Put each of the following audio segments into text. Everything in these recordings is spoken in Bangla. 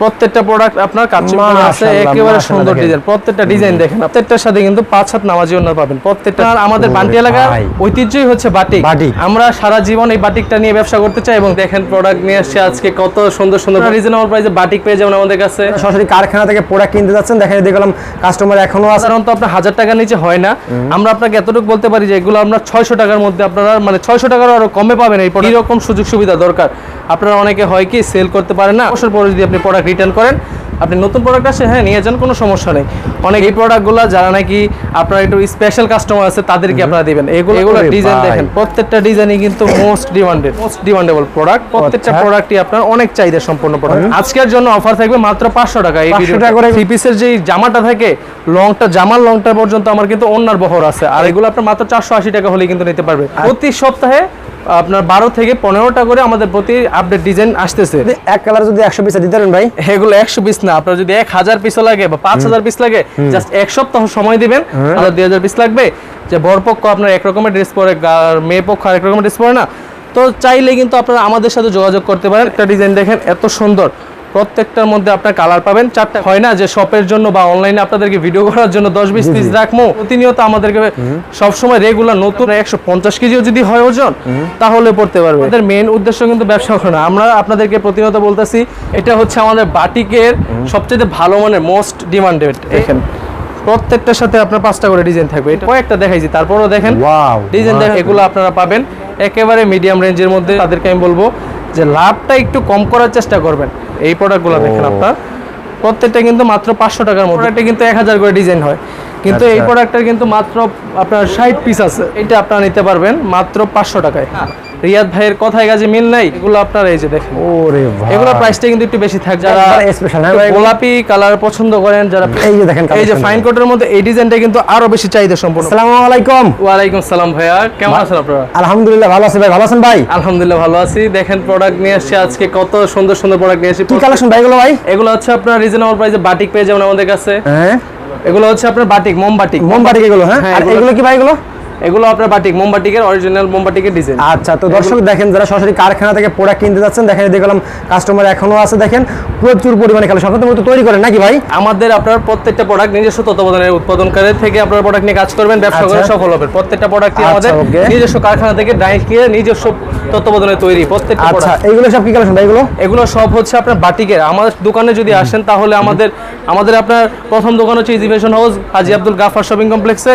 প্রত্যেকটা প্রোডাক্ট আপনার করা আছে একেবারে সুন্দর ডিজাইন প্রত্যেকটা ডিজাইন দেখেন প্রত্যেকটার সাথে কিন্তু পাঁচ হাত নামাজি ওনার পাবেন। প্রত্যেকটা আমাদের বান্টি এলাকার ঐতিহ্যই হচ্ছে বাটিক। আমরা সারা জীবন এই বাটিকটা নিয়ে ব্যবসা করতে চাই এবং দেখেন প্রোডাক্ট নিয়ে আসছে আজকে কত সুন্দর সুন্দর রিজনেবল প্রাইসে বাটিক পেয়ে যাবেন আমাদের কাছে। সরাসরি কারখানা থেকে প্রোডাক্ট কিনতে যাচ্ছেন দেখেন দেখলাম কাস্টমার এখনও সাধারণত আপনার হাজার টাকার নিচে হয় না। আমরা আপনাকে এতটুকু বলতে পারি যে এগুলো আমরা ছয়শো টাকার মধ্যে আপনারা মানে ছয়শো টাকার আরও কমে পাবেন এই product। এরকম সুযোগ সুবিধা দরকার। আপনারা অনেকে হয় কি সেল করতে পারেন না বছর পরে যদি আপনি প্রোডাক্ট রিটার্ন করেন আপনি নতুন প্রোডাক্ট আসে হ্যাঁ নিয়ে যান কোনো সমস্যা নেই। অনেক এই প্রোডাক্টগুলো যারা নাকি আপনার একটু স্পেশাল কাস্টমার আছে তাদেরকে আপনারা দিবেন। এগুলো এগুলো ডিজাইন দেখেন প্রত্যেকটা ডিজাইনই কিন্তু most demanded most demandable product প্রত্যেকটা আচ্ছা। প্রোডাক্টই আপনার অনেক চাহিদা সম্পন্ন প্রোডাক্ট আজকের জন্য অফার থাকবে মাত্র পাঁচশো টাকা এই 500 টাকা করে- থ্রি পিসের যে জামাটা থাকে লংটা জামার লংটা পর্যন্ত আমার কিন্তু অন্যার বহর আছে। আর এগুলো আপনার মাত্র চারশো আশি টাকা হলে কিন্তু নিতে পারবে। প্রতি সপ্তাহে আপনার বারো থেকে পনেরোটা করে আমাদের প্রতি আপডেট ডিজাইন আসতেছে। এক কালার যদি একশো পিস দিতে পারেন ভাই। এগুলো একশো পিস না আপনার যদি এক হাজার পিস লাগে বা পাঁচ হাজার পিস লাগে জাস্ট এক সপ্তাহ সময় দিবেন আর দুই হাজার পিস লাগবে। যে বরপক্ষ আপনার এক রকমের ড্রেস পরে আর মেয়ে পক্ষ আরেক রকমের ড্রেস পরে না। তো চাইলে কিন্তু আপনারা আমাদের সাথে যোগাযোগ করতে পারেন। একটা ডিজাইন দেখেন এত সুন্দর। প্রত্যেকটার মধ্যে আপনার কালার পাবেন। চারটা হয় না যে শপের জন্য বা অনলাইনে আপনাদেরকে ভিডিও করার জন্য দশ বিশ পিস রাখব প্রতিনিয়ত আমাদেরকে সবসময় রেগুলার নতুন একশো পঞ্চাশ কেজিও যদি হয় ওজন তাহলে পড়তে পারবে। আমাদের মেন উদ্দেশ্য কিন্তু ব্যবসা করা না। আমরা আপনাদেরকে প্রতিনিয়ত বলতেছি এটা হচ্ছে আমাদের বাটিকের সবচেয়ে ভালো মানের মোস্ট ডিমান্ডেড এখানে প্রত্যেকটার সাথে আপনার পাঁচটা করে ডিজাইন থাকবে। এটা কয়েকটা দেখাইছি তারপরও দেখেন। ওয়াও ডিজাইন দেখেন এগুলো আপনারা পাবেন। একেবারে মিডিয়াম রেঞ্জের মধ্যে তাদেরকে আমি বলব যে লাভটা একটু কম করার চেষ্টা করবেন। এই প্রোডাক্টগুলো দেখেন। আপনার। প্রত্যেকটা কিন্তু মাত্র পাঁচশো টাকার মধ্যে। একটা কিন্তু এক হাজার করে ডিজাইন হয়। কিন্তু এই প্রোডাক্টটার কিন্তু মাত্র আপনার ষাট পিস আছে। এটা আপনারা নিতে পারবেন মাত্র পাঁচশো টাকায়। রিয়াদ ভাইয়ের কথায় কাজে মিল নাই এগুলো আপনার এই যে দেখেন। ওরে ভাই। এগুলোর প্রাইসটা কিন্তু একটু বেশি থাকে যারা special, হ্যাঁ ভাই? গোলাপি কালার পছন্দ করেন যারা এই যে দেখেন এই যে ফাইন কোটের মধ্যে এই ডিজাইনটা কিন্তু আরও বেশি চাহিদা সম্পন্ন। আসসালামু আলাইকুম। ওয়ালাইকুম সালাম ভাইয়া কেমন আছেন আপনারা? আলহামদুলিল্লাহ ভালো আছি ভাই। ভালো আছেন ভাই? আলহামদুলিল্লাহ ভালো আছি। দেখেন প্রোডাক্ট নিয়ে আসছি আজকে কত সুন্দর সুন্দর প্রোডাক্ট নিয়ে আসছি। কি কালেকশন ভাই এগুলো ভাই? এগুলো হচ্ছে আপনার রিজনেবল প্রাইসে বাটিক পেয়ে যাবেন আমাদের কাছে। হ্যাঁ। এগুলো হচ্ছে আপনার বাটিক মোমবাটিক মোমবাতি এগুলো হ্যাঁ? হ্যাঁ, আর এগুলো- এগুলো কি ভাই এগুলো? এগুলো আপনার বাটিক মোমবাটিকের অরিজিনাল মোমবাটিকের ডিজাইন আচ্ছা তো দর্শক দেখেন যারা সরাসরি কারখানা থেকে প্রোডাক্ট কিনতে যাচ্ছেন দেখেন দেখলাম কাস্টমার এখনও আছে দেখেন প্রচুর পরিমাণে কালেকশন। আপনাদের মতো তৈরি করেন নাকি ভাই? আমাদের আপনার প্রত্যেকটা প্রোডাক্ট নিজস্ব তত্ত্বাবধানের উৎপাদনকারী থেকে আপনার প্রোডাক্ট নিয়ে কাজ করবেন ব্যবসা করে আচ্ছা। সফল হবেন। প্রত্যেকটা প্রোডাক্ট আচ্ছা, আমাদের নিজস্ব কারখানা থেকে ডাইরেক্ট নিজস্ব তত্ত্বাবধানে তৈরি প্রত্যেকটা আচ্ছা এগুলো সব কি কালেকশন ভাই এগুলো? এগুলো সব হচ্ছে আপনার বাটিকের। আমাদের দোকানে যদি আসেন তাহলে আমাদের আমাদের আপনার প্রথম দোকান হচ্ছে ইজিভেশন হাউস হাজি আব্দুল গাফার শপিং কমপ্লেক্সে।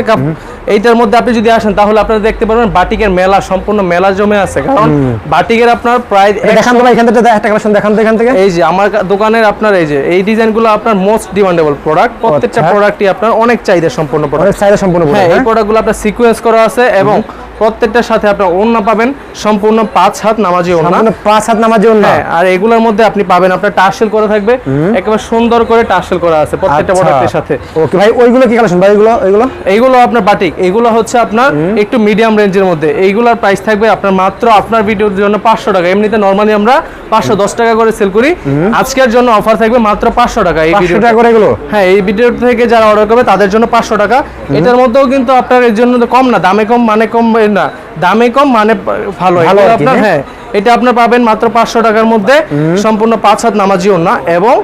এইটার মধ্যে আপনি যদি আসেন তাহলে আপনারা দেখতে পারবেন বাটিকের মেলা সম্পূর্ণ মেলা জমে আছে। কারণ বাটিকের আপনার প্রায় দেখান তো এখান থেকে একটা কালেকশন দেখান এখান থেকে। এই যে আমার দোকানের আপনার এই যে এই ডিজাইনগুলো আপনার মোস্ট ডিমান্ডেবল প্রোডাক্ট প্রত্যেকটা। প্রোডাক্টই আপনার অনেক চাহিদা সম্পূর্ণ প্রোডাক্ট চাহিদা সম্পূর্ণ হ্যাঁ এই প্রোডাক্ট প্রোডাক্টগুলো আপনার সিকোয়েন্স করা আছে এবং প্রত্যেকটার সাথে আপনার ওড়না পাবেন সম্পূর্ণ পাঁচ হাত নামাজি ওড়না। পাঁচ হাত নামার জন্য হ্যাঁ আর এগুলোর মধ্যে আপনি পাবেন আপনার টার্সেল করা থাকবে। একেবারে সুন্দর করে টার্সেল করা আছে প্রত্যেকটা প্রোডাক্টের সাথে। ওকে ভাই ওইগুলো কি কালেকশন? ভাই এগুলো এগুলো? এইগুলো আপনার বাটিক এইগুলো হচ্ছে আপনার একটু মিডিয়াম রেঞ্জের মধ্যে। এইগুলোর প্রাইস থাকবে আপনার মাত্র আপনার ভিডিওর জন্য পাঁচশো টাকা। এমনিতে নর্মালি আমরা পাঁচশো দশ টাকা করে সেল করি। আজকের জন্য অফার থাকবে মাত্র পাঁচশো টাকা এই ভিডিও টাকা করে এগুলো? হ্যাঁ এই ভিডিও থেকে যারা অর্ডার করবে তাদের জন্য পাঁচশো টাকা। এটার মধ্যেও কিন্তু আপনার এর জন্য কম না দামে কম মানে কম এ না। দামে কম মানে ভালো। আপনার হ্যাঁ? হ্যাঁ এটা আপনার পাবেন মাত্র পাঁচশো টাকার মধ্যে। সম্পূর্ণ পাঁচ হাত নামাজিও না এবং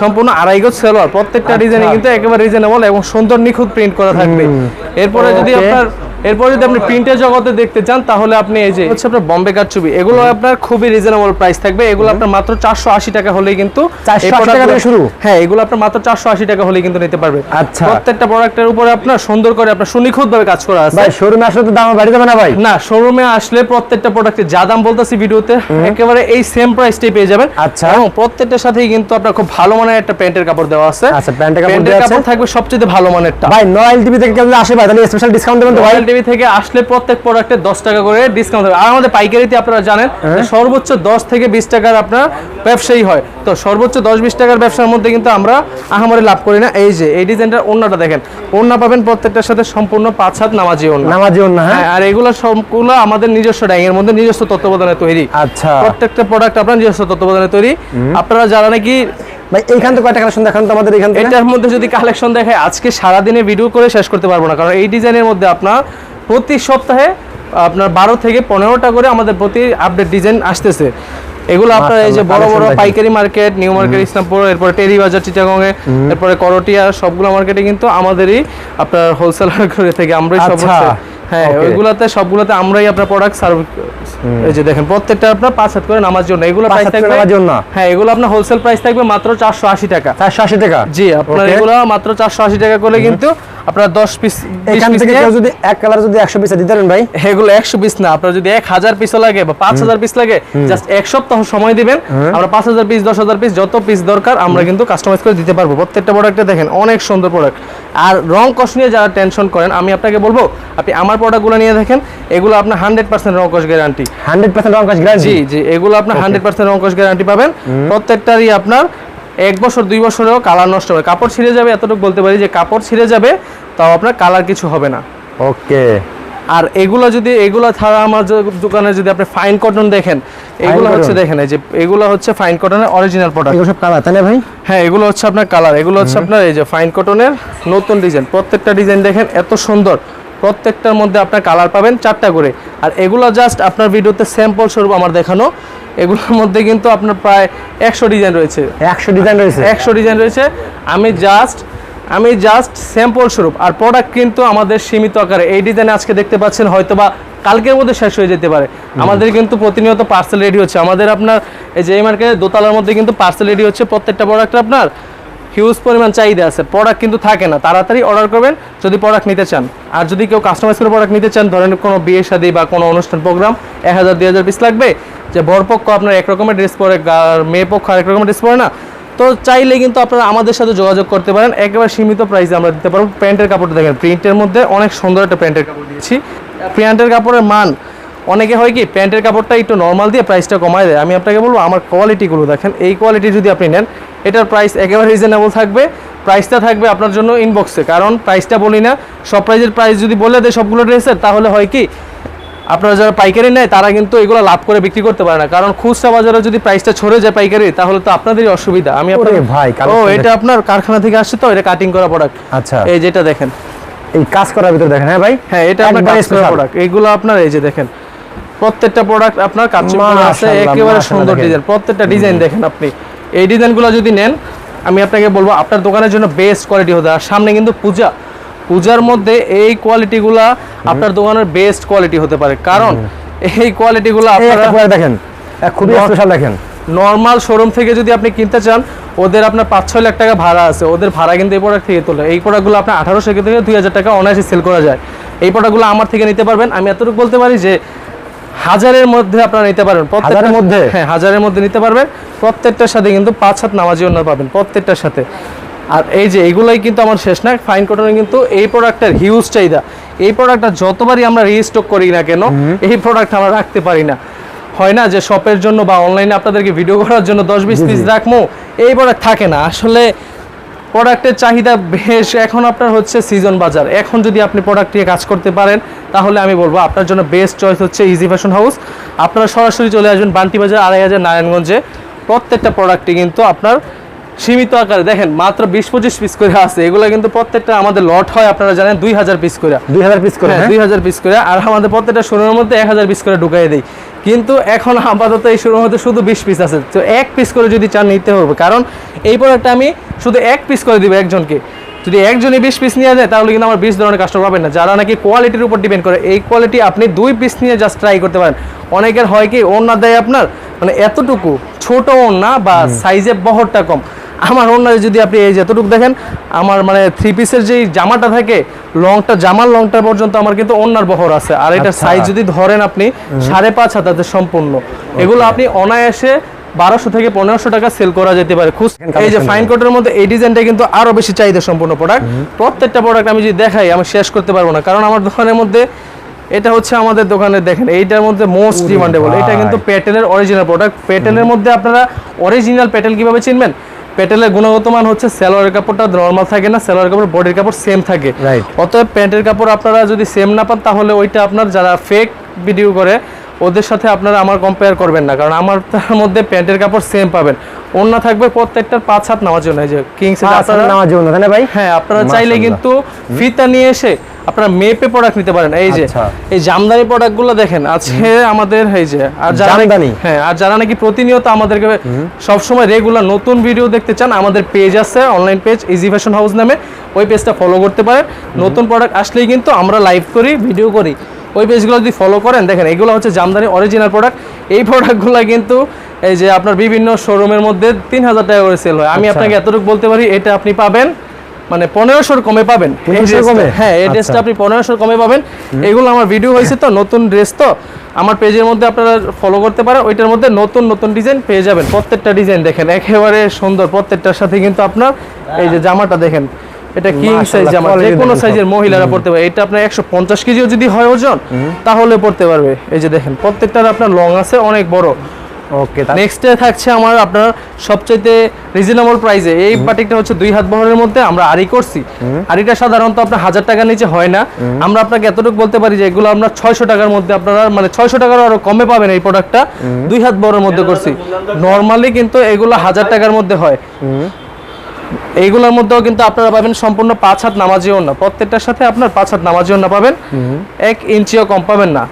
সম্পূর্ণ আড়াই গজ সেলোয়ার। প্রত্যেকটা আচ্ছা। ডিজাইনে কিন্তু একেবারে রিজনেবল এবং সুন্দর নিখুঁত প্রিন্ট করা থাকবে। এরপরে যদি আপনার এরপর যদি আপনি প্রিন্টের জগতে দেখতে চান তাহলে আপনি এই যে হচ্ছে আপনার বম্বে কাট ছবি। এগুলো আপনার খুবই রিজনেবল প্রাইস থাকবে। এগুলো আপনার মাত্র চারশো আশি টাকা হলেই কিন্তু 480 টাকা থেকে শুরু? হ্যাঁ এগুলো আপনার মাত্র চারশো আশি টাকা হলেই কিন্তু নিতে পারবে। আচ্ছা। প্রত্যেকটা প্রোডাক্টের উপরে আপনার সুন্দর করে আপনার সুনিখুঁত ভাবে কাজ করা আছে। ভাই শোরুমে আসলে তো দাম বাড়ি যাবে না ভাই? না শোরুমে আসলে প্রত্যেকটা প্রোডাক্টের যা দাম বলতেছি ভিডিওতে একেবারে এই সেম প্রাইসটাই পেয়ে যাবেন। আচ্ছা। এবং প্রত্যেকটার সাথেই কিন্তু আপনার খুব ভালো মানের একটা প্যান্টের কাপড় দেওয়া আছে। আচ্ছা, প্যান্টের কাপড় দেওয়া আছে। থাকবে সবচেয়ে ভালো মানেরটা। ভাই নয়েল টিভি থেকে কেউ আসে ভাই তাহলে স্পেশাল ডিসকাউন্ট দেবেন তো ভাই। টিভি থেকে আসলে প্রত্যেক প্রোডাক্টে দশ টাকা করে ডিসকাউন্ট হবে। আর আমাদের পাইকারিতে আপনারা জানেন হ্যাঁ। সর্বোচ্চ দশ থেকে বিশ টাকার আপনার ব্যবসায়ী হয়। তো সর্বোচ্চ দশ বিশ টাকার ব্যবসার মধ্যে কিন্তু আমরা আহামরি লাভ করি না। এই যে এই ডিজাইনটার ওড়নাটা দেখেন। ওড়না পাবেন প্রত্যেকটার সাথে সম্পূর্ণ পাঁচ হাত নামাজি ওড়না। নামাজি না হ্যাঁ? হ্যাঁ আর এগুলো সবগুলো আমাদের নিজস্ব ডাইং এর মধ্যে নিজস্ব তত্ত্বাবধানে তৈরি। আচ্ছা। প্রত্যেকটা প্রোডাক্ট আপনার নিজস্ব তত্ত্বাবধানে তৈরি। আপনারা যারা নাকি ভাই এইখান থেকে কয়টা কালেকশন দেখান তো আমাদের এখান থেকে? এটার মধ্যে যদি কালেকশন দেখায় আজকে সারাদিনে ভিডিও করে শেষ করতে পারব না কারণ এই ডিজাইনের মধ্যে আপনার প্রতি সপ্তাহে আপনার বারো থেকে পনেরোটা করে আমাদের প্রতি আপডেট ডিজাইন আসতেছে। এগুলো আপনার এই যে বড় বড় পাইকারি মার্কেট নিউ মার্কেট ইসলামপুর এরপরে টেরি বাজার এরপরে করটিয়া সবগুলো মার্কেটে কিন্তু আমাদেরই আপনার হোলসেলার করে থেকে আমরাই সব হচ্ছে। হ্যাঁ. ওইগুলাতে সবগুলোতে আমরাই আপনার প্রোডাক্ট সার্ভ এই যে দেখেন প্রত্যেকটা আপনার পাঁচ হাত করে নামার জন্য এগুলো প্রাইস থাকবে নামার জন্য? হ্যাঁ এগুলো আপনার হোলসেল প্রাইস থাকবে মাত্র চারশো আশি টাকা চারশো আশি টাকা জি আপনার. এগুলো মাত্র চারশো আশি টাকা করে কিন্তু আপনার দশ পিস এখান থেকে কেউ যদি এক কালার যদি একশো পিসে দিতে পারেন ভাই। এগুলো একশো পিস না আপনার যদি এক হাজার পিসও লাগে বা পাঁচ হাজার পিস লাগে জাস্ট এক সপ্তাহ সময় দিবেন। আমরা পাঁচ হাজার পিস দশ হাজার পিস যত পিস দরকার আমরা কিন্তু কাস্টমাইজ করে দিতে পারব। প্রত্যেকটা প্রোডাক্টে দেখেন অনেক সুন্দর প্রোডাক্ট আর রং কষ নিয়ে যারা টেনশন করেন আমি আপনাকে বলব আপনি আমার প্রোডাক্টগুলো নিয়ে দেখেন এগুলো আপনার হান্ড্রেড পার্সেন্ট রং কষ গ্যারান্টি হান্ড্রেড পার্সেন্ট রং কাজ গ্যারান্টি জি জি এগুলো আপনার হান্ড্রেড পার্সেন্ট রং কষ গ্যারান্টি পাবেন। প্রত্যেকটারই আপনার এক বছর দুই বছরেও কালার নষ্ট হবে। কাপড় ছিঁড়ে যাবে এতটুকু বলতে পারি যে কাপড় ছিঁড়ে যাবে তাও আপনার কালার কিছু হবে না। ওকে। আর এগুলো যদি এগুলো ছাড়া আমার দোকানে যদি আপনি ফাইন কটন দেখেন এগুলো হচ্ছে দেখেন এই যে এগুলো হচ্ছে ফাইন কটনের অরিজিনাল প্রোডাক্ট এগুলো সব কালার তাই না ভাই? হ্যাঁ এগুলো হচ্ছে আপনার কালার এগুলো হচ্ছে আপনার এই যে ফাইন কটনের নতুন ডিজাইন প্রত্যেকটা ডিজাইন দেখেন এত সুন্দর। প্রত্যেকটার মধ্যে আপনার কালার পাবেন চারটা করে। আর এগুলো জাস্ট আপনার ভিডিওতে স্যাম্পল স্বরূপ আমার দেখানো। এগুলোর মধ্যে কিন্তু আপনার প্রায় একশো ডিজাইন রয়েছে। একশো ডিজাইন রয়েছে? একশো ডিজাইন রয়েছে। আমি জাস্ট আমি জাস্ট স্যাম্পল স্বরূপ আর প্রোডাক্ট কিন্তু আমাদের সীমিত আকারে। এই ডিজাইন আজকে দেখতে পাচ্ছেন হয়তো বা কালকের মধ্যে শেষ হয়ে যেতে পারে। আমাদের কিন্তু প্রতিনিয়ত পার্সেল রেডি হচ্ছে। আমাদের আপনার এই যে এই মার্কেটে দোতলার মধ্যে কিন্তু পার্সেল রেডি হচ্ছে। প্রত্যেকটা প্রোডাক্ট আপনার হিউজ পরিমাণ চাহিদা আছে। প্রোডাক্ট কিন্তু থাকে না। তাড়াতাড়ি অর্ডার করবেন, যদি প্রোডাক্ট নিতে চান। আর যদি কেউ কাস্টমাইজ করে প্রোডাক্ট নিতে চান, ধরেন কোনো বিয়ে শাদী বা কোনো অনুষ্ঠান প্রোগ্রাম এক হাজার, দুই হাজার পিস লাগবে। যে বরপক্ষ আপনার এক রকমের ড্রেস পরে, আর মেয়ে পক্ষ আরেক রকমের ড্রেস পরে না। তো চাইলে কিন্তু আপনারা আমাদের সাথে যোগাযোগ করতে পারেন। একেবারে সীমিত প্রাইসে আমরা দিতে পারব। প্যান্টের কাপড়টা দেখেন প্রিন্টের মধ্যে অনেক সুন্দর একটা প্যান্টের কাপড় দিয়েছি। প্যান্টের কাপড়ের মান অনেকে হয় কি প্যান্টের কাপড়টা একটু নর্মাল দিয়ে প্রাইসটা কমায় দেয়। আমি আপনাকে বলব আমার কোয়ালিটিগুলো দেখেন। এই কোয়ালিটি যদি আপনি নেন এটার প্রাইস একেবারে রিজনেবল থাকবে। প্রাইসটা থাকবে আপনার জন্য ইনবক্সে কারণ প্রাইসটা বলি না সব প্রাইজের প্রাইস যদি বলে দেয় সবগুলো ড্রেসের তাহলে হয় কি আপনারা যারা পাইকারি নেয় তারা কিন্তু এগুলো লাভ করে বিক্রি করতে পারে না। কারণ খুচরা বাজারে যদি প্রাইসটা ছড়ে যায় পাইকারি তাহলে তো আপনাদেরই অসুবিধা। আমি আপনাকে ভাই, ও এটা আপনার কারখানা থেকে আসছে তো এটা কাটিং করা প্রোডাক্ট আচ্ছা। এই যেটা দেখেন। এই কাজ করার ভিতরে দেখেন হ্যাঁ ভাই? হ্যাঁ এটা আপনার প্রোডাক্ট এইগুলো আপনার এই যে দেখেন। প্রত্যেকটা প্রোডাক্ট আপনার কাজ আছে একেবারে সুন্দর ডিজাইন প্রত্যেকটা ডিজাইন দেখেন আপনি। এই ডিজাইনগুলো যদি নেন আমি আপনাকে বলব আপনার দোকানের জন্য বেস্ট কোয়ালিটি হতে আর সামনে কিন্তু পূজা। পূজার মধ্যে এই কোয়ালিটিগুলা আপনার দোকানের বেস্ট কোয়ালিটি হতে পারে। কারণ এই কোয়ালিটিগুলো আপনারা দেখেন। খুবই স্পেশাল দেখেন। নর্মাল শোরুম থেকে যদি আপনি কিনতে চান ওদের আপনার পাঁচ ছয় লাখ টাকা ভাড়া আছে। ওদের ভাড়া কিন্তু এই প্রোডাক্ট থেকে তোলে। এই প্রোডাক্টগুলো আপনার আঠারোশো থেকে দুই হাজার টাকা অনায়াসে সেল করা যায়। এই প্রোডাক্টগুলো আমার থেকে নিতে পারবেন। আমি এতটুকু বলতে পারি যে হাজারের মধ্যে আপনারা নিতে পারবেন। হাজারের মধ্যে? হ্যাঁ হাজারের মধ্যে নিতে পারবেন। প্রত্যেকটার সাথে কিন্তু পাঁচ হাত নামাজি ওনার পাবেন প্রত্যেকটার সাথে। আর এই যে এগুলাই কিন্তু আমার শেষ না ফাইন কটনে কিন্তু এই প্রোডাক্টের হিউজ চাহিদা। এই প্রোডাক্টটা যতবারই আমরা রিস্টক করি না কেন এই প্রোডাক্ট আমরা রাখতে পারি না। হয় না যে শপের জন্য বা অনলাইনে আপনাদেরকে ভিডিও করার জন্য দশ বিশ পিস রাখব এই প্রোডাক্ট থাকে না। আসলে প্রোডাক্টের চাহিদা বেশ এখন আপনার হচ্ছে সিজন বাজার। এখন যদি আপনি প্রোডাক্ট নিয়ে কাজ করতে পারেন তাহলে আমি বলব আপনার জন্য বেস্ট চয়েস হচ্ছে ইজি ফ্যাশন হাউস আপনারা সরাসরি চলে আসবেন বান্টি বাজার আড়াই হাজার নারায়ণগঞ্জে। প্রত্যেকটা প্রোডাক্টই কিন্তু আপনার সীমিত আকারে দেখেন মাত্র বিশ পঁচিশ পিস করে আছে। এগুলো কিন্তু প্রত্যেকটা আমাদের লট হয় আপনারা জানেন দুই হাজার পিস করে। দুই হাজার পিস করে হ্যাঁ হ্যাঁ? দুই হাজার পিস করে। আর আমাদের প্রত্যেকটা শোরুমের মধ্যে এক হাজার পিস করে ঢুকাই দেই। কিন্তু এখন আপাতত এই শোরুম হতে শুধু বিশ পিস আছে। তো এক পিস করে যদি চান নিতে হবে কারণ এই প্রোডাক্টটা আমি শুধু এক পিস করে দিব একজনকে। যদি একজনই বিশ পিস নিয়ে যায় তাহলে কিন্তু আমার বিশ ধরনের কাস্টমার পাবেন না। যারা নাকি কোয়ালিটির উপর ডিপেন্ড করে এই কোয়ালিটি আপনি দুই পিস নিয়ে জাস্ট ট্রাই করতে পারেন। অনেকের হয় কি ওড়না দেয় আপনার মানে এতটুকু ছোট ওড়না বা সাইজে বহরটা কম। আমার ওড়নায় যদি আপনি এই যে এতটুকু দেখেন আমার মানে থ্রি পিসের যেই জামাটা থাকে লংটা জামার লংটা পর্যন্ত আমার কিন্তু ওড়নার বহর আছে। আর এটা আচ্ছা। সাইজ যদি ধরেন আপনি সাড়ে পাঁচ হাতাতে সম্পূর্ণ। এগুলো আপনি অনায়াসে বারোশো থেকে পনেরোশো টাকা সেল করা যেতে পারে। খুশ এই যে ফাইন কোটের মধ্যে এই ডিজাইনটা কিন্তু আরও বেশি চাহিদা সম্পূর্ণ প্রোডাক্ট প্রত্যেকটা প্রোডাক্ট আমি যদি দেখাই আমি শেষ করতে পারব না। কারণ আমার দোকানের মধ্যে এটা হচ্ছে আমাদের দোকানে দেখেন এইটার মধ্যে মোস্ট ডিমান্ডেবল এটা কিন্তু পেটেলের অরিজিনাল প্রোডাক্ট পেটেলের মধ্যে আপনারা অরিজিনাল পেটেল কীভাবে চিনবেন? পেটেলের গুণগত মান হচ্ছে সেলোয়ারের কাপড়টা নর্মাল থাকে না সেলোয়ার কাপড় বডির কাপড় সেম থাকে। অতএব প্যান্টের কাপড় আপনারা যদি সেম না পান তাহলে ওইটা আপনার যারা ফেক ভিডিও করে ওদের সাথে আপনারা আমার কম্পেয়ার করবেন না কারণ আমার তার মধ্যে প্যান্টের কাপড় সেম পাবেন। অন্য থাকবে প্রত্যেকটার পাঁচ হাত নামার জন্য যে কিংস জন্য তাই না ভাই? হ্যাঁ আপনারা চাইলে কিন্তু ফিতা নিয়ে এসে আপনারা মেপে প্রোডাক্ট নিতে পারেন। এই যে আচ্ছা। এই জামদানি প্রোডাক্টগুলো দেখেন আছে আমাদের এই যে আর যারা? হ্যাঁ আর যারা নাকি প্রতিনিয়ত আমাদেরকে সবসময় রেগুলার নতুন ভিডিও দেখতে চান আমাদের পেজ আছে online page easy fashion house নামে। ওই পেজটা ফলো করতে পারেন। নতুন প্রোডাক্ট আসলেই কিন্তু আমরা লাইভ করি ভিডিও করি। ওই পেজগুলো যদি ফলো করেন দেখেন এগুলো হচ্ছে জামদানি অরিজিনাল প্রোডাক্ট এই প্রোডাক্টগুলো কিন্তু এই যে আপনার বিভিন্ন শোরুমের মধ্যে তিন হাজার টাকা করে সেল হয়। আমি আচ্ছা। আপনাকে এতটুকু বলতে পারি এটা আপনি পাবেন। মানে পনেরোশোর কমে পাবেন। এই 1500 ড্রেসটা- কমে? হ্যাঁ এই আচ্ছা। ড্রেসটা আপনি পনেরোশোর কমে পাবেন। এগুলো আমার ভিডিও হয়েছে তো নতুন ড্রেস তো। আমার পেজের মধ্যে আপনারা ফলো করতে পারেন। ওইটার মধ্যে নতুন নতুন ডিজাইন পেয়ে যাবেন। প্রত্যেকটা ডিজাইন দেখেন একেবারে সুন্দর। প্রত্যেকটার সাথে কিন্তু আপনার এই যে জামাটা দেখেন এটা কিং সাইজ জামা। যে কোনো সাইজের মহিলারা পড়তে পারে। এটা আপনার একশো পঞ্চাশ কেজিও যদি হয় ওজন তাহলে পড়তে পারবে। এই যে দেখেন প্রত্যেকটার আপনার লং আছে অনেক বড়। ওকে নেক্সটে থাকছে আমার আপনার সবচাইতে রিজনেবল প্রাইসে এই বাটিকটা হচ্ছে দুই হাত বহরের মধ্যে আমরা আড়ি করছি। আড়িটা সাধারণত আপনার হাজার টাকার নিচে হয় না। আমরা আপনাকে এতটুকু বলতে পারি যে এগুলো আমরা ছয়শো টাকার মধ্যে আপনারা মানে ছয়শো টাকার আরও কমে পাবেন এই প্রোডাক্টটা দুই হাত বহরের মধ্যে করছি। নর্মালি কিন্তু এগুলো হাজার টাকার মধ্যে হয়। এইগুলোর মধ্যেও কিন্তু আপনারা পাবেন সম্পূর্ণ পাঁচ হাত নামাজি না। প্রত্যেকটার সাথে আপনার পাঁচ হাত নামাজি না পাবেন। এক ইঞ্চিও কম পাবেন না।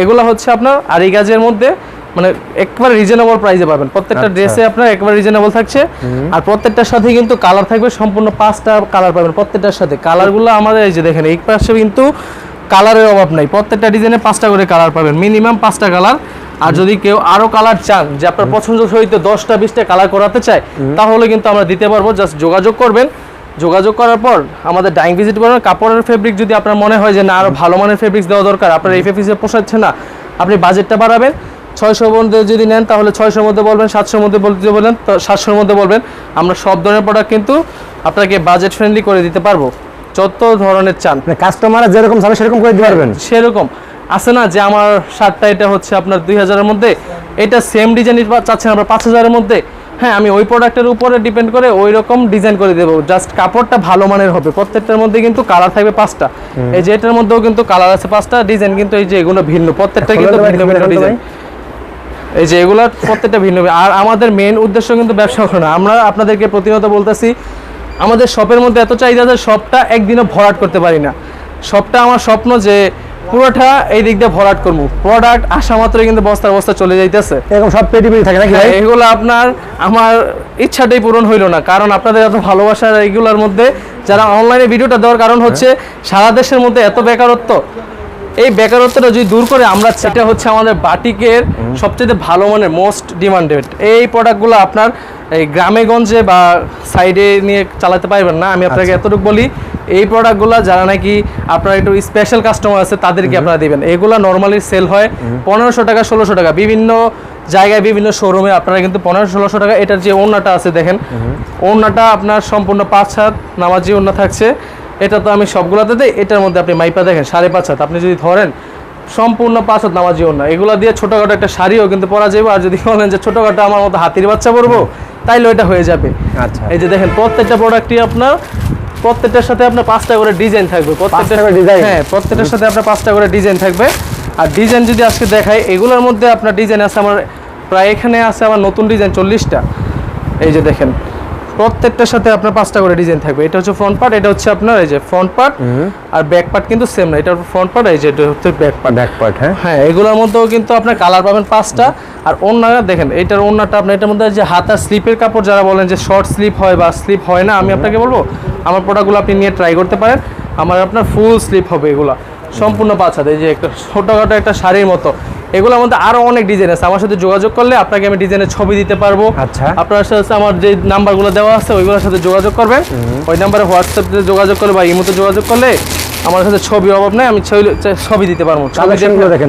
এগুলো হচ্ছে আপনার আড়ি গাজের মধ্যে। মানে একবারে রিজনেবল প্রাইসে পাবেন। প্রত্যেকটা আচ্ছা। ড্রেসে আপনার একবার রিজনেবল থাকছে। আর প্রত্যেকটার সাথে কিন্তু কালার থাকবে সম্পূর্ণ পাঁচটা কালার পাবেন প্রত্যেকটার সাথে। কালারগুলো আমাদের এই যে দেখেন এই পাশে কিন্তু কালারের অভাব নাই। প্রত্যেকটা ডিজাইনে পাঁচটা করে কালার পাবেন মিনিমাম পাঁচটা কালার আর যদি কেউ আরও কালার চান যে আপনার পছন্দ সহিত দশটা বিশটা কালার করাতে চায় তাহলে কিন্তু আমরা দিতে পারব। জাস্ট যোগাযোগ করবেন। যোগাযোগ করার পর আমাদের ডাইং ভিজিট করার কাপড়ের ফেব্রিক যদি আপনার মনে হয় যে না আরও ভালো মানের ফেব্রিক্স দেওয়া দরকার আপনার এই ফেব্রিক্সে পোষাচ্ছে না আপনি বাজেটটা বাড়াবেন। ছয়শোর মধ্যে যদি নেন তাহলে ছয়শোর মধ্যে বলবেন সাতশোর মধ্যে বলতে বলেন তো সাতশোর মধ্যে বলবেন। আমরা সব ধরনের প্রোডাক্ট কিন্তু আপনাকে বাজেট ফ্রেন্ডলি করে দিতে পারব। যত ধরনের চান। কাস্টমার যেরকম চাবে সেরকম করে দিতে পারবেন। সেরকম। আছে না যে আমার শার্টটা এটা হচ্ছে আপনার দুই হাজারের মধ্যে? এটা সেম ডিজাইন চাচ্ছেন আমরা পাঁচ হাজারের মধ্যে? হ্যাঁ আমি ওই প্রোডাক্টের উপরে ডিপেন্ড করে ওই রকম ডিজাইন করে দেবো। জাস্ট কাপড়টা ভালো মানের হবে। প্রত্যেকটার মধ্যে কিন্তু কালার থাকবে পাঁচটা। এই যে এটার মধ্যেও কিন্তু কালার আছে পাঁচটা ডিজাইন কিন্তু এই যে এগুলো ভিন্ন। প্রত্যেকটা কিন্তু ভিন্ন ভিন্ন ডিজাইন এই যে এগুলো প্রত্যেকটা ভিন্ন। আর আমাদের মেন উদ্দেশ্য কিন্তু ব্যবসা করা না আমরা আপনাদেরকে প্রতিনিয়ত বলতেছি আমাদের শপের মধ্যে এত চাহিদা যে শপটা একদিনও ভরাট করতে পারি না। শপটা আমার স্বপ্ন যে পুরোটা এই দিক দিয়ে ভরাট করব। প্রোডাক্ট আসা মাত্রই কিন্তু বস্তার বস্তা চলে যাইতেছে। এরকম সব পেটি পেটি থাকে নাকি হ্যাঁ, এগুলো আপনার আমার ইচ্ছাটাই পূরণ হইল না। কারণ আপনাদের এত ভালোবাসার এইগুলোর মধ্যে যারা অনলাইনে ভিডিওটা দেওয়ার কারণ হচ্ছে সারা দেশের মধ্যে এত বেকারত্ব। এই বেকারত্বটা যদি দূর করে আমরা সেটা হচ্ছে আমাদের বাটিকের সবচেয়ে ভালো মানের মোস্ট ডিমান্ডেড এই প্রোডাক্টগুলো আপনার এই গ্রামে গঞ্জে বা সাইডে নিয়ে চালাতে পারবেন না। আমি আপনাকে এতটুকু বলি এই প্রোডাক্টগুলো যারা নাকি আপনার একটু স্পেশাল কাস্টমার আছে তাদেরকে আপনারা দিবেন। এগুলো নর্মালি সেল হয় পনেরোশো টাকা ষোলোশো টাকা। বিভিন্ন জায়গায় বিভিন্ন শোরুমে আপনারা কিন্তু পনেরো ষোলোশো টাকা এটার যে ওড়নাটা আছে দেখেন। ওড়নাটা আপনার সম্পূর্ণ পাঁচ হাত নামাজি ওড়না থাকছে। এটা তো আমি সবগুলোতে দিই এটার মধ্যে আপনি মাইপা দেখেন সাড়ে পাঁচ হাত। আপনি যদি ধরেন সম্পূর্ণ পাঁচ হাত নামাজি না। এগুলো দিয়ে ছোটোখাটো একটা শাড়িও কিন্তু পরা যাবে আর যদি বলেন যে ছোটোখাটো আমার মতো হাতির বাচ্চা পরবো তাইলে ওইটা হয়ে যাবে। আচ্ছা। এই যে দেখেন প্রত্যেকটা প্রোডাক্টই আপনার প্রত্যেকটার সাথে আপনার পাঁচটা করে ডিজাইন থাকবে। প্রত্যেকটা design? হ্যাঁ প্রত্যেকটার সাথে আপনার পাঁচটা করে ডিজাইন থাকবে। আর ডিজাইন যদি আজকে দেখাই এগুলোর মধ্যে আপনার ডিজাইন আছে আমার প্রায় এখানে আছে আমার নতুন ডিজাইন চল্লিশটা। এই যে দেখেন প্রত্যেকটার সাথে আপনার পাঁচটা করে ডিজাইন থাকবে। এটা হচ্ছে ফ্রন্ট পার্ট এটা হচ্ছে আপনার এই যে ফ্রন্ট পার্ট আর ব্যাক পার্ট কিন্তু সেম না এটা ফ্রন্ট পার্ট এই যে এটা হচ্ছে ব্যাক পার্ট ব্যাক পার্ট হ্যাঁ। হ্যাঁ এগুলোর মধ্যেও কিন্তু আপনার কালার পাবেন পাঁচটা। আর ওড়না দেখেন এটার ওড়নাটা আপনার এটার মধ্যে যে হাতার স্লিপের কাপড় যারা বলেন যে শর্ট স্লিপ হয় বা স্লিপ হয় না আমি আপনাকে বলব আমার প্রোডাক্টগুলো আপনি নিয়ে ট্রাই করতে পারেন। আমার আপনার ফুল স্লিপ হবে এগুলা। সম্পূর্ণ পাঁচ হাতে এই যে একটা ছোটোখাটো একটা শাড়ির মতো। এগুলোর মধ্যে আরও অনেক ডিজাইন আছে। আমার সাথে যোগাযোগ করলে আপনাকে আমি ডিজাইনের ছবি দিতে পারব। আচ্ছা। আপনার সাথে আমার যে নাম্বারগুলো দেওয়া আছে ওইগুলোর সাথে যোগাযোগ করবেন। ওই নাম্বারে হোয়াটসঅ্যাপে যোগাযোগ করলে বা ইমোতে যোগাযোগ করলে আমার সাথে ছবি অভাব নেই আমি ছবি ছবি দিতে পারব। ছবি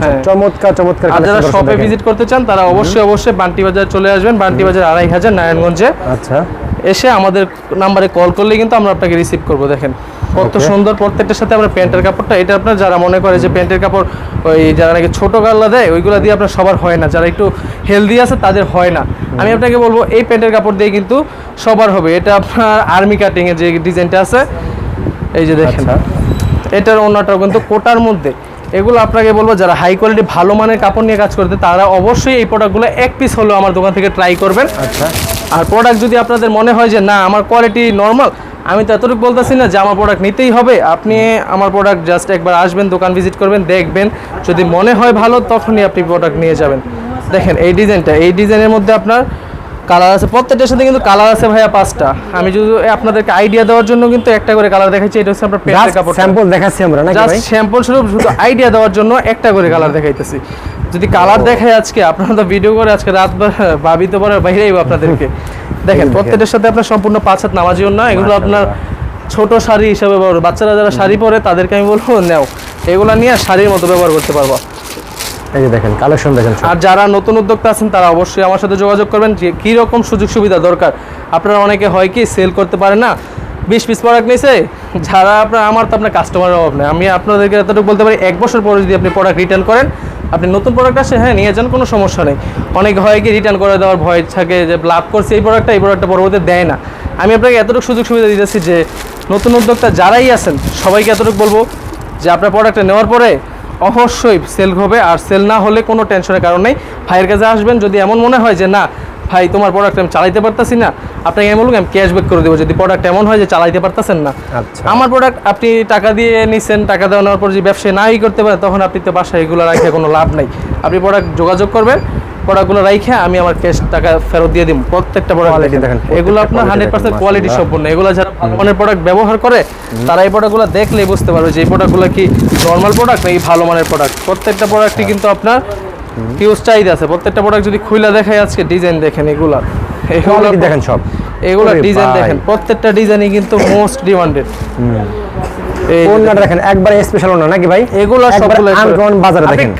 হ্যাঁ। চমৎকার চমৎকার আর যারা শপে ভিজিট করতে চান তারা অবশ্যই অবশ্যই বান্টি বাজার চলে আসবেন। বান্টি বাজার আড়াই হাজার নারায়ণগঞ্জে। আচ্ছা। এসে আমাদের নাম্বারে কল করলে কিন্তু আমরা আপনাকে রিসিভ করব দেখেন। কত সুন্দর প্রত্যেকটার সাথে আমরা প্যান্টের কাপড়টা। এটা আপনার যারা মনে করে যে প্যান্টের কাপড় ওই যারা নাকি ছোটো গাল্লা দেয় ওইগুলো দিয়ে আপনার সবার হয় না। যারা একটু হেলদি আছে তাদের হয় না। আমি আপনাকে বলব এই প্যান্টের কাপড় দিয়ে কিন্তু সবার হবে। এটা আপনার আর্মি কাটিং এর যে ডিজাইনটা আছে এই যে দেখেন। আচ্ছা। এটার অন্যটাও কিন্তু কোটার মধ্যে। এগুলো আপনাকে বলব যারা হাই কোয়ালিটি ভালো মানের কাপড় নিয়ে কাজ করতে তারা অবশ্যই এই প্রোডাক্টগুলো এক পিস হলেও আমার দোকান থেকে ট্রাই করবেন। আচ্ছা। আর প্রোডাক্ট যদি আপনাদের মনে হয় যে না আমার কোয়ালিটি নর্মাল আমি তো এতটুকু বলতেছি না যে আমার প্রোডাক্ট নিতেই হবে। আপনি আমার প্রোডাক্ট জাস্ট একবার আসবেন, দোকান ভিজিট করবেন, দেখবেন। যদি মনে হয় ভালো, তখনই আপনি প্রোডাক্ট নিয়ে যাবেন। দেখেন, এই ডিজাইনটা এই ডিজাইনের মধ্যে আপনার কালার আছে প্রত্যেকটার সাথে কিন্তু কালার আছে ভাইয়া পাঁচটা। আমি যদি আপনাদেরকে আইডিয়া দেওয়ার জন্য কিন্তু একটা করে কালার দেখাচ্ছি এটা হচ্ছে আপনার পেটের কাপড় স্যাম্পল দেখাচ্ছি আমরা না জাস্ট স্যাম্পল স্বরূপ শুধু আইডিয়া দেওয়ার জন্য একটা করে কালার দেখাইতেছি। যদি কালার দেখায় আজকে আপনারা তো ভিডিও করে আজকে রাত ভাবি তো পরে বাইরেই আপনাদেরকে। দেখেন প্রত্যেকটার সাথে আপনার সম্পূর্ণ পাঁচ হাত নামাজিও না এগুলো আপনার ছোট শাড়ি হিসাবে ব্যবহার বাচ্চারা যারা শাড়ি পরে তাদেরকে আমি বলব নেও এগুলো নিয়ে শাড়ির মতো ব্যবহার করতে পারব। এই যে দেখেন কালেকশন দেখেন আর যারা নতুন উদ্যোক্তা আছেন, তারা অবশ্যই আমার সাথে যোগাযোগ করবেন। যে কী রকম সুযোগ সুবিধা দরকার? আপনারা অনেকে হয় কি সেল করতে পারে না? বিশ পিস প্রোডাক্ট নিছে, যারা আপনার, আমার তো আপনার কাস্টমারের অভাব নেই। আমি আপনাদেরকে এতটুকু বলতে পারি, এক বছর পরে যদি আপনি প্রোডাক্ট রিটার্ন করেন, আপনি নতুন প্রোডাক্ট আসে হ্যাঁ নিয়ে যান, কোনো সমস্যা নেই। অনেক হয় কি রিটার্ন করে দেওয়ার ভয় থাকে, যে লাভ করছে এই প্রোডাক্টটা এই প্রোডাক্টটা পরবর্তী দেয় না। আমি আপনাকে এতটুকু সুযোগ সুবিধা দিতেছি যে, নতুন উদ্যোক্তা যারাই আছেন, সবাইকে এতটুকু বলব যে, আপনার প্রোডাক্টটা নেওয়ার পরে অবশ্যই সেল হবে আর সেল না হলে কোনো টেনশনের কারণ নেই। ভাইয়ের কাছে আসবেন যদি এমন মনে হয় যে না ভাই তোমার প্রোডাক্ট আমি চালাইতে পারতাছি না আপনাকে আমি বলব আমি ক্যাশব্যাক করে দেবো। যদি প্রোডাক্ট এমন হয় যে চালাইতে পারতেছেন না। আচ্ছা। আমার প্রোডাক্ট আপনি টাকা দিয়ে নিছেন টাকা দেওয়ানোর পর যে ব্যবসায় নাই করতে পারেন তখন আপনি তো বাসায় এগুলো রাখে কোনো লাভ নাই। আপনি প্রোডাক্ট যোগাযোগ করবেন প্রোডাক্টগুলো রাইখে আমি আমার ক্যাশ টাকা ফেরত দিয়ে দিব প্রত্যেকটা প্রোডাক্ট দেখেন, এগুলো আপনার হান্ড্রেড পার্সেন্ট কোয়ালিটি। সম্পূর্ণ। এগুলো যারা ভালো মানের প্রোডাক্ট ব্যবহার করে তারা এই প্রোডাক্টগুলো দেখলেই বুঝতে পারবে যে এই প্রোডাক্টগুলো কি নর্মাল প্রোডাক্ট নাকি ভালো মানের প্রোডাক্ট প্রত্যেকটা প্রোডাক্টই কিন্তু আপনার হিউজ চাহিদা আছে। প্রত্যেকটা প্রোডাক্ট যদি খুলে দেখায় আজকে ডিজাইন দেখেন এগুলা। এগুলো দেখেন সব। এগুলো ডিজাইন দেখেন। প্রত্যেকটা ডিজাইনই কিন্তু মোস্ট ডিমান্ডেড ওন্নাটা দেখেন একবারে স্পেশাল ওন্না নাকি ভাই? এগুলো সবগুলো আনকমন বাজারে দেখেন।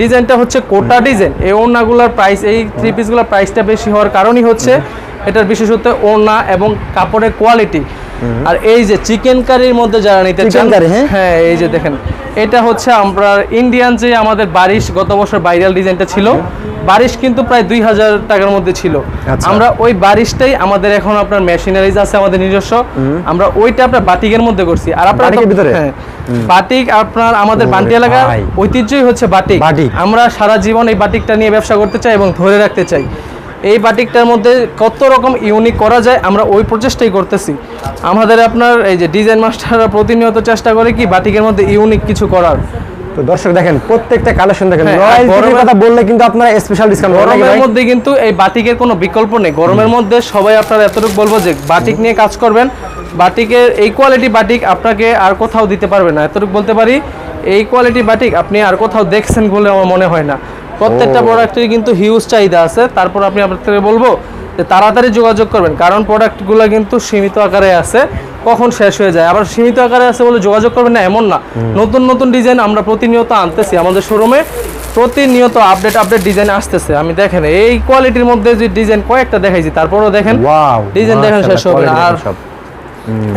ডিজাইনটা হচ্ছে কোটা ডিজাইন এই ওড়নাগুলোর প্রাইস এই থ্রি পিসগুলোর প্রাইসটা বেশি হওয়ার কারণই হচ্ছে এটার বিশেষত ওড়না এবং কাপড়ের কোয়ালিটি আর এই যে চিকেন কারির মধ্যে যারা নিতে চান হ্যাঁ? হ্যাঁ এই যে দেখেন। এটা হচ্ছে আমরা ইন্ডিয়ান যে আমাদের বারিশ গত বছর ভাইরাল ডিজাইনটা ছিল বারিশ কিন্তু প্রায় দুই হাজার টাকার মধ্যে ছিল। আচ্ছা। আমরা ওই বারিশটাই আমাদের এখন আপনার মেশিনারিজ আছে আমাদের নিজস্ব। আমরা ওইটা আপনার বাটিকের মধ্যে করছি। আর আপনার ভিতরে? হ্যাঁ। বাটিক আপনার আমাদের বান্টি এলাকার ঐতিহ্যই হচ্ছে বাটিক। আমরা সারা জীবন এই বাটিকটা নিয়ে ব্যবসা করতে চাই এবং ধরে রাখতে চাই। এই বাটিকটার মধ্যে কত রকম ইউনিক করা যায় আমরা ওই প্রচেষ্টাই করতেছি। আমাদের আপনার এই যে ডিজাইন মাস্টাররা প্রতিনিয়ত চেষ্টা করে কি বাটিকের মধ্যে ইউনিক কিছু করার। তো দর্শক দেখেন প্রত্যেকটা কালেকশন দেখেন হ্যাঁ, গরমের- কথা বললে কিন্তু আপনারা স্পেশাল ডিসকাউন্ট গরমের মধ্যে কিন্তু এই বাটিকের কোনো বিকল্প নেই। গরমের মধ্যে সবাই আপনারা এতটুকু বলব যে বাটিক নিয়ে কাজ করবেন। বাটিকের এই কোয়ালিটি বাটিক আপনাকে আর কোথাও দিতে পারবে না। এতটুকু বলতে পারি এই কোয়ালিটি বাটিক আপনি আর কোথাও দেখছেন বলে আমার মনে হয় না। প্রত্যেকটা। প্রোডাক্টের কিন্তু হিউজ চাহিদা আছে। তারপর আপনি আপনাদের বলব যে তাড়াতাড়ি যোগাযোগ করবেন কারণ প্রোডাক্টগুলো কিন্তু সীমিত আকারে আছে কখন শেষ হয়ে যায়। আবার সীমিত আকারে আছে বলে যোগাযোগ করবেন না এমন না। নতুন নতুন ডিজাইন আমরা প্রতিনিয়ত আনতেছি। আমাদের শোরুমে প্রতিনিয়ত আপডেট আপডেট ডিজাইন আসতেছে। আমি দেখেন এই কোয়ালিটির মধ্যে যে ডিজাইন কয়েকটা দেখাইছি তারপরও দেখেন ওয়াও ডিজাইন দেখেন শেষ হবে না। আর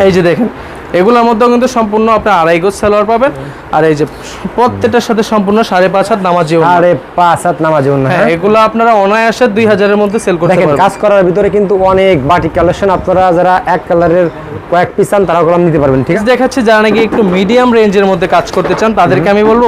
এই যে দেখেন এগুলোর মধ্যেও কিন্তু সম্পূর্ণ আপনার আড়াই গোজ সালোয়ার পাবেন। আর এই যে প্রত্যেকটার সাথে সম্পূর্ণ সাড়ে পাঁচ হাত নামাজি আরে পাঁচ হাত নামাজি হ্যাঁ হ্যাঁ? এগুলো আপনারা অনায়াসে দুই হাজারের মধ্যে সেল করতে পারবেন। কাজ করার ভিতরে কিন্তু অনেক বাটি কালেকশন আপনারা যারা এক কালারের কয়েক পিস চান তারা ওগুলো নিতে পারবেন ঠিক আছে? দেখাচ্ছে যারা নাকি একটু মিডিয়াম রেঞ্জের মধ্যে কাজ করতে চান তাদেরকে আমি বলব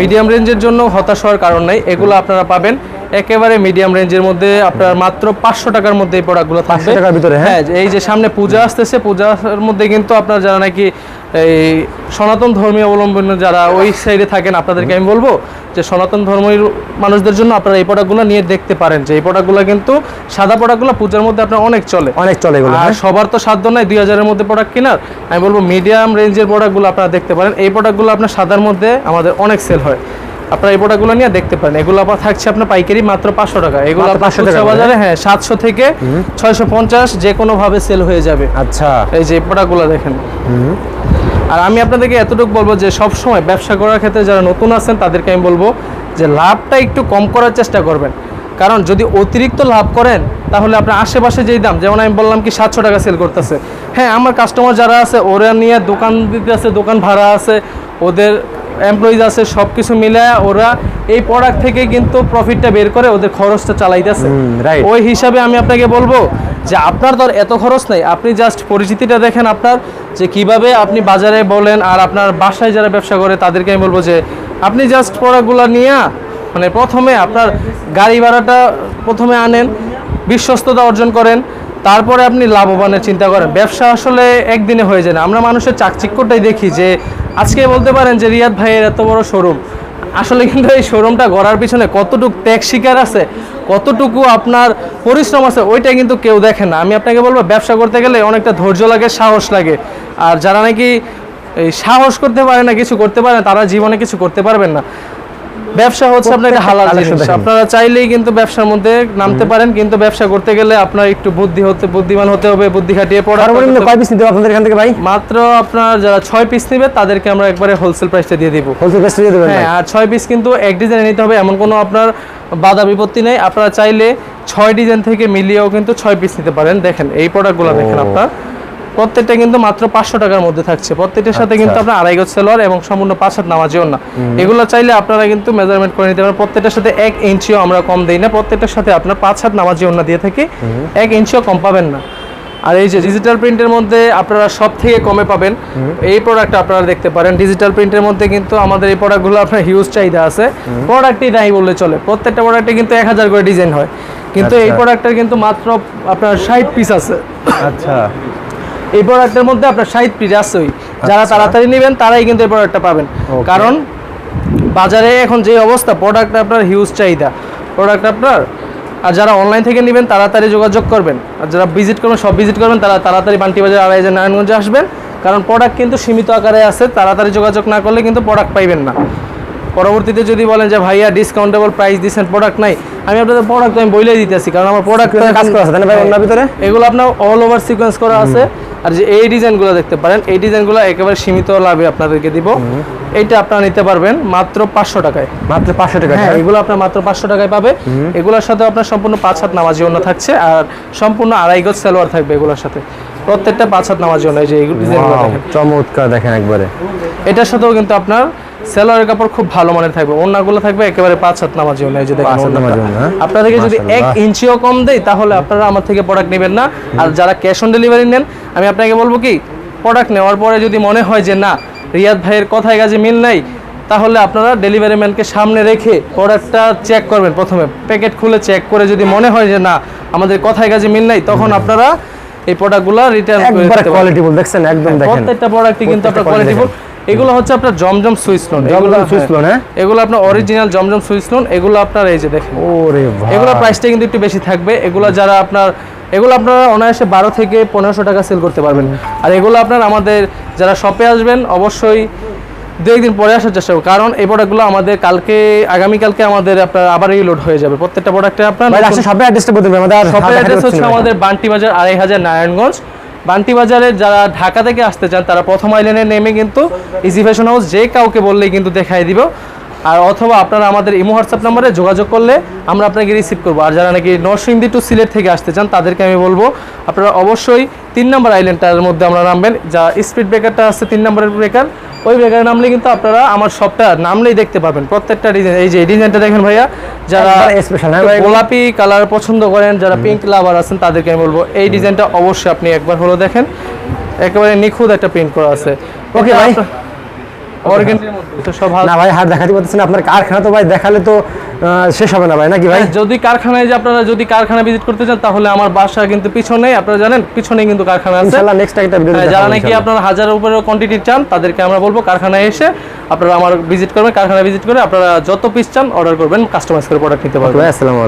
মিডিয়াম রেঞ্জের জন্য হতাশ হওয়ার কারণ নাই। এগুলো আপনারা পাবেন। একেবারে মিডিয়াম রেঞ্জের মধ্যে আপনার মাত্র পাঁচশো টাকার মধ্যে এই প্রোডাক্টগুলো থাকবে। 500 টাকার ভিতরে, হ্যাঁ? হ্যাঁ এই যে সামনে পূজা আসতেছে পূজার মধ্যে কিন্তু আপনার যারা নাকি এই সনাতন ধর্মীয় অবলম্বন যারা ওই সাইডে থাকেন আপনাদেরকে আমি বলব যে সনাতন ধর্মের মানুষদের জন্য আপনারা এই প্রোডাক্টগুলো নিয়ে দেখতে পারেন যে এই প্রোডাক্টগুলো কিন্তু সাদা প্রোডাক্টগুলো পূজার মধ্যে আপনার অনেক চলে। অনেক চলে এগুলো আর হ্যাঁ? সবার তো সাধ্য নাই দুই হাজারের মধ্যে প্রোডাক্ট কেনার। আমি বলব মিডিয়াম রেঞ্জের প্রোডাক্টগুলো আপনারা দেখতে পারেন। এই প্রোডাক্টগুলো আপনার সাদার মধ্যে আমাদের অনেক সেল হয়। আপনারা এই প্রোডাক্টগুলো নিয়ে দেখতে পারেন। এগুলো আবার থাকছে আপনার পাইকারি মাত্র পাঁচশো টাকা। এগুলো আপনার 500 টাকা বাজারে হ্যাঁ সাতশো থেকে ছয়শো পঞ্চাশ যে কোনোভাবে সেল হয়ে যাবে। আচ্ছা। এই যে প্রোডাক্টগুলো দেখেন। আর আমি আপনাদেরকে এতটুকু বলব যে সব সময় ব্যবসা করার ক্ষেত্রে যারা নতুন আছেন তাদেরকে আমি বলব যে লাভটা একটু কম করার চেষ্টা করবেন। কারণ যদি অতিরিক্ত লাভ করেন তাহলে আপনার আশেপাশে যেই দাম যেমন আমি বললাম কি সাতশো টাকা সেল করতেছে। হ্যাঁ আমার কাস্টমার যারা আছে ওরা নিয়ে দোকান দিতে আছে দোকান ভাড়া আছে ওদের এমপ্লয়িজ আছে সব কিছু মিলে ওরা এই প্রোডাক্ট থেকে কিন্তু প্রফিটটা বের করে ওদের খরচটা চালাইতেছে। ওই হিসাবে আমি আপনাকে বলব যে আপনার আর এত খরচ নেই, আপনি জাস্ট পরিচিতিটা দেখেন আপনার, যে কীভাবে আপনি বাজারে বলেন আর আপনার বাসায় যারা ব্যবসা করে তাদেরকে আমি বলব যে আপনি জাস্ট প্রোডাক্টগুলো নিয়ে মানে প্রথমে আপনার গাড়ি ভাড়াটা প্রথমে আনেন, বিশ্বস্ততা অর্জন করেন, তারপরে আপনি লাভবানের চিন্তা করেন। ব্যবসা আসলে একদিনে হয়ে যায় না। আমরা মানুষের চাকচিক্যটাই দেখি যে, আজকে বলতে পারেন যে রিয়াদ ভাইয়ের এত বড় শোরুম আসলে কিন্তু এই শোরুমটা গড়ার পিছনে কতটুকু ত্যাগ শিকার আছে, কতটুকু আপনার পরিশ্রম আছে, ওইটা কিন্তু কেউ দেখে না। আমি আপনাকে বলব, ব্যবসা করতে গেলে অনেকটা ধৈর্য লাগে, সাহস লাগে। আর যারা নাকি এই সাহস করতে পারে না, কিছু করতে পারে না, তারা জীবনে কিছু করতে পারবেন না। ব্যবসা হচ্ছে আপনার একটা হালাল জিনিস। আপনারা চাইলেই কিন্তু ব্যবসার মধ্যে নামতে পারেন কিন্তু ব্যবসা করতে গেলে আপনার একটু বুদ্ধি হতে বুদ্ধিমান হতে হবে বুদ্ধি খাটিয়ে পড়া সর্বনিম্ন কয় পিস নিতে হবে আপনাদের এখান থেকে ভাই? মাত্র আপনার যারা ছয় পিস নেবে তাদেরকে আমরা একবারে হোলসেল প্রাইসে দিয়ে দিব। হোলসেল প্রাইস দিয়ে দেবেন হ্যাঁ আর ছয় পিস কিন্তু এক ডিজাইনে নিতে হবে এমন কোনো আপনার বাধা বিপত্তি নেই। আপনারা চাইলে ছয় ডিজাইন থেকে মিলিয়েও কিন্তু ছয় পিস নিতে পারেন। দেখেন এই প্রোডাক্টগুলো দেখেন। আপনার। প্রত্যেকটা কিন্তু মাত্র পাঁচশো টাকার মধ্যে থাকছে। প্রত্যেকটার সাথে কিন্তু আচ্ছা। আপনার আড়াই গজ সেলোয়ার এবং সম্পূর্ণ পাঁচ হাত নামাজিও না এগুলো চাইলে আপনারা কিন্তু মেজারমেন্ট করে নিতে পারেন। প্রত্যেকটার সাথে এক ইঞ্চিও আমরা কম দিই না। প্রত্যেকটার সাথে আপনার পাঁচ হাত নামাজি ওনা দিয়ে থাকি। এক ইঞ্চিও কম পাবেন না। আর এই যে ডিজিটাল প্রিন্টের মধ্যে আপনারা সব থেকে কমে পাবেন। এই প্রোডাক্ট আপনারা দেখতে পারেন। ডিজিটাল প্রিন্টের মধ্যে কিন্তু আমাদের এই প্রোডাক্টগুলো আপনার হিউজ চাহিদা আছে। প্রোডাক্টই নাই বললে চলে। প্রত্যেকটা প্রোডাক্টে কিন্তু এক হাজার করে ডিজাইন হয়। কিন্তু এই আচ্ছা। প্রোডাক্টের কিন্তু মাত্র আপনার ষাট পিস আছে। আচ্ছা। এই প্রোডাক্টের মধ্যে আপনার ষাট পিস আছেই যারা আচ্ছা। তাড়াতাড়ি নেবেন তারাই কিন্তু এই প্রোডাক্টটা পাবেন। কারণ বাজারে এখন যে অবস্থা প্রোডাক্ট আপনার হিউজ চাহিদা। প্রোডাক্ট আপনার আর যারা অনলাইন থেকে নেবেন তাড়াতাড়ি যোগাযোগ করবেন। আর যারা ভিজিট করবেন সব ভিজিট করবেন তারা তাড়াতাড়ি বান্টি বাজার আড়াই হাজার নারায়ণগঞ্জে আসবেন। কারণ প্রোডাক্ট কিন্তু সীমিত আকারে আছে তাড়াতাড়ি যোগাযোগ না করলে কিন্তু প্রোডাক্ট পাইবেন না। পরবর্তীতে যদি বলেন যে ভাইয়া ডিসকাউন্টেবল প্রাইস দিচ্ছেন প্রোডাক্ট নাই। আমি আপনাদের প্রোডাক্ট আমি বলেই দিতেছি কারণ আমার প্রোডাক্ট কাজ করা আছে তাই না ভাই অন্য ভিতরে? এগুলো আপনার অল ওভার সিকোয়েন্স করা আছে। আর যে এই ডিজাইনগুলো দেখতে পারেন এই ডিজাইনগুলো একেবারে সীমিত লাভে আপনাদেরকে দিব। এইটা আপনারা নিতে পারবেন মাত্র পাঁচশো টাকায়। মাত্র পাঁচশো টাকা হ্যাঁ এগুলো আপনার মাত্র পাঁচশো টাকায় পাবে। এগুলোর সাথে আপনার সম্পূর্ণ পাঁচ হাত নামাজি অন্য থাকছে আর সম্পূর্ণ আড়াই গজ সালোয়ার থাকবে এগুলোর সাথে। প্রত্যেকটা পাঁচ হাত নামাজি অন্য এই যে চমৎকার দেখেন একবারে। এটার সাথেও কিন্তু আপনার সেলোয়ারের কাপড় খুব ভালো মানের থাকবে। অন্যগুলো থাকবে একেবারে পাঁচ হাত নামাজি অন্য এই যে দেখেন হ্যাঁ? আপনাদেরকে যদি এক ইঞ্চিও কম দেই তাহলে আপনারা আমার থেকে প্রোডাক্ট নেবেন না। আর যারা ক্যাশ অন ডেলিভারি নেন আমি আপনাকে বলব কি প্রোডাক্ট নেওয়ার পরে যদি মনে হয় যে না রিয়াদ ভাইয়ের কথায় কাজে মিল নাই তাহলে আপনারা ডেলিভারি ম্যানকে সামনে রেখে প্রোডাক্টটা চেক করবেন প্রথমে। প্যাকেট খুলে চেক করে যদি মনে হয় যে না আমাদের কথায় কাজে মিল নাই তখন আপনারা এই প্রোডাক্টগুলো রিটার্ন করে একবারে দিতে পারেন। কোয়ালিটিফুল দেখছেন? একদম দেখেন। প্রত্যেকটা প্রোডাক্টই কিন্তু আপনার কোয়ালিটিফুল এগুলো হচ্ছে আপনার Zamzam Swiss lawn Zamzam Swiss lawn, হ্যাঁ? এগুলো আপনার অরিজিনাল জমজম সুইচ লোন এগুলো আপনার এই যে দেখেন। ওরে ভাই। এগুলো প্রাইসটা কিন্তু একটু বেশি থাকবে। এগুলো যারা আপনার এগুলো আপনারা অনায়াসে বারো থেকে পনেরোশো টাকা সেল করতে পারবেন। আর এগুলো আপনার আমাদের যারা শপে আসবেন অবশ্যই দু একদিন পরে আসার চেষ্টা করব। কারণ এই প্রোডাক্টগুলো আমাদের কালকে আগামীকালকে আমাদের আপনার আবার লোড হয়ে যাবে। প্রত্যেকটা প্রোডাক্টে আপনার সবে অ্যাড্রেসটা বলতে আমাদের শপের অ্যাড্রেস হচ্ছে হচ্ছে আমাদের বান্টি বাজার আড়াই হাজার নারায়ণগঞ্জ। বান্টি বাজারে যারা ঢাকা থেকে আসতে চান, তারা প্রথম আইল্যান্ডে নেমে কিন্তু ইজি ফ্যাশন হাউস যে কাউকে বললেই কিন্তু দেখাই দিব। আর অথবা আপনারা আমাদের ইমো হোয়াটসঅ্যাপ নাম্বারে যোগাযোগ করলে আমরা আপনাকে রিসিভ করব। আর যারা নাকি নরসিংদী টু সিলেট থেকে আসতে চান, তাদেরকে আমি বলব, আপনারা অবশ্যই তিন নম্বর আইল্যান্ডটার মধ্যে আমরা নামবেন, যা স্পিড ব্রেকারটা আছে তিন নম্বরের ব্রেকার ওই ব্যাগের নামলে কিন্তু আপনারা আমার সবটা নামলেই দেখতে পাবেন। প্রত্যেকটা ডিজাইন এই যে ডিজাইনটা দেখেন ভাইয়া যারা স্পেশাল হ্যাঁ ভাই? গোলাপি কালার পছন্দ করেন যারা পিঙ্ক লাভার আছেন তাদেরকে আমি বলব এই ডিজাইনটা অবশ্যই আপনি একবার হলো দেখেন। একেবারে নিখুঁত একটা প্রিন্ট করা আছে। ওকে ভাই। মধ্যে তো সব ভালো না ভাই হাত দেখাতে পারতেছেন আপনার কারখানা তো ভাই দেখালে তো শেষ হবে না ভাই নাকি ভাই? হ্যাঁ, যদি কারখানায় যে আপনারা যদি কারখানা ভিজিট করতে চান তাহলে আমার বাসা কিন্তু পিছনেই আপনারা জানেন পিছনেই কিন্তু কারখানা আছে। ইনশাআল্লাহ নেক্সট একটা ভিডিও হ্যাঁ, যারা নাকি আপনারা হাজারের উপরে কোয়ান্টিটি চান তাদেরকে আমরা বলব কারখানায় এসে আপনারা আমার ভিজিট করবেন কারখানা ভিজিট করে আপনারা যত পিস চান অর্ডার করবেন কাস্টমাইজ করে প্রোডাক্ট নিতে পারবেন। আসসালামু আলাইকুম।